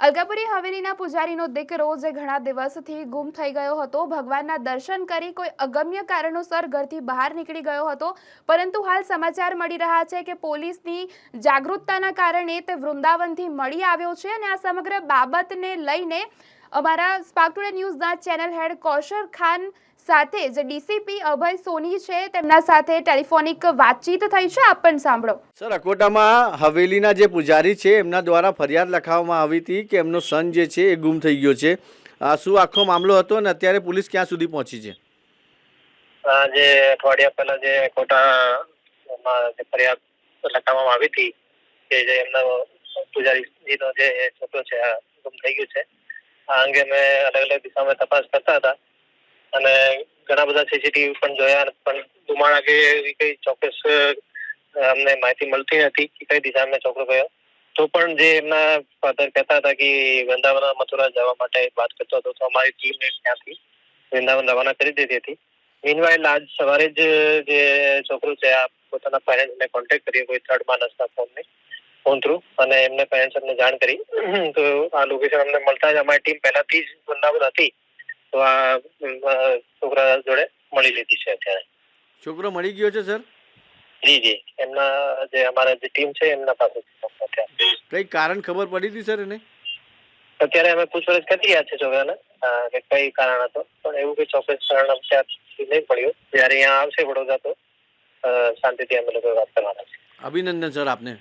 અલકાપુરી હવેલીના પૂજારીનો દીકરો જે ઘણા દિવસથી ગુમ થઈ ગયો હતો. ભગવાનના દર્શન કરી કોઈ અગમ્ય કારણોસર ઘરથી બહાર નીકળી ગયો હતો. પરંતુ હાલ સમાચાર મળી રહ્યા છે કે પોલીસની જાગૃતતાના કારણે તે વૃંદાવનથી મળી આવ્યો છે અને આ સમગ્ર બાબતને લઈને અમારા સ્પાર્ક ટુડે ન્યૂઝના ચેનલ હેડ કૌશર ખાન સાથે જે ડીસીપી અભય સોની છે તેમના સાથે ટેલિફોનિક વાતચીત થઈ છે. આપ પણ સાંભળો. સર અકોટામાં હવેલીના જે પૂજારી છે એમના દ્વારા ફરિયાદ લખાવવામાં આવી હતી કે એમનો સન જે છે એ ગુમ થઈ ગયો છે. આ શું આખો મામલો હતો અને અત્યારે પોલીસ ક્યાં સુધી પહોંચી છે? જે અઠવાડિયા પહેલા જે કોટામાં જે ફરિયાદ લખાવવામાં આવી હતી કે જે એમનો પૂજારીનો જે છોકરો છે ગુમ થઈ ગયું છે. આ અંગે અમે અલગ અલગ દિશામાં તપાસ કરતા હતા. અને ઘણા બધા સીસીટીવી પણ જોયા પણ ધુમાડા કે એવી કઈ ચોક્કસ અમને માહિતી મળતી નથી કે કઈ દિશામાં છોકરો ગયો. તો પણ જે એમના ફાધર કહેતા હતા કે વૃંદાવન મથુરા જવા માટે વાત કરતો હતો, તો અમારી ટીમને ત્યાંથી વૃંદાવન રવાના કરી દીધી હતી. મીનવાઇલ આજ સવારે જ જે છોકરો છે, આ પોતાના પેરેન્ટ્સને કોન્ટેક્ટ કર્યો કોઈ થર્ડ માણસના ફોનને ફોન થ્રુ અને એમને પેરેન્ટ્સ અમને જાણ કરી. તો આ લોકેશન અમને મળતા જ અમારી ટીમ પહેલાથી જ વૃંદાવન હતી. તો આ છોકરા જોડે મળી લીધી છે અત્યારે. છોકરો મળી ગયો છે સર જી જી. એમના જે અમારા જે ટીમ છે એમના પાસે કઈ કારણ ખબર પડી હતી સર એને? અત્યારે અમે પૂછપરછ કરી રહ્યા છે છોકરાને. કે કઈ કારણ હતો. પણ એવું કઈ ચોક્કસ કારણ અત્યારથી નહીં પડ્યું. જ્યારે અહીંયા આવશે વડોદરા તો શાંતિથી અમે લોકો વાત કરવાના છે અભિનંદન સર આપને.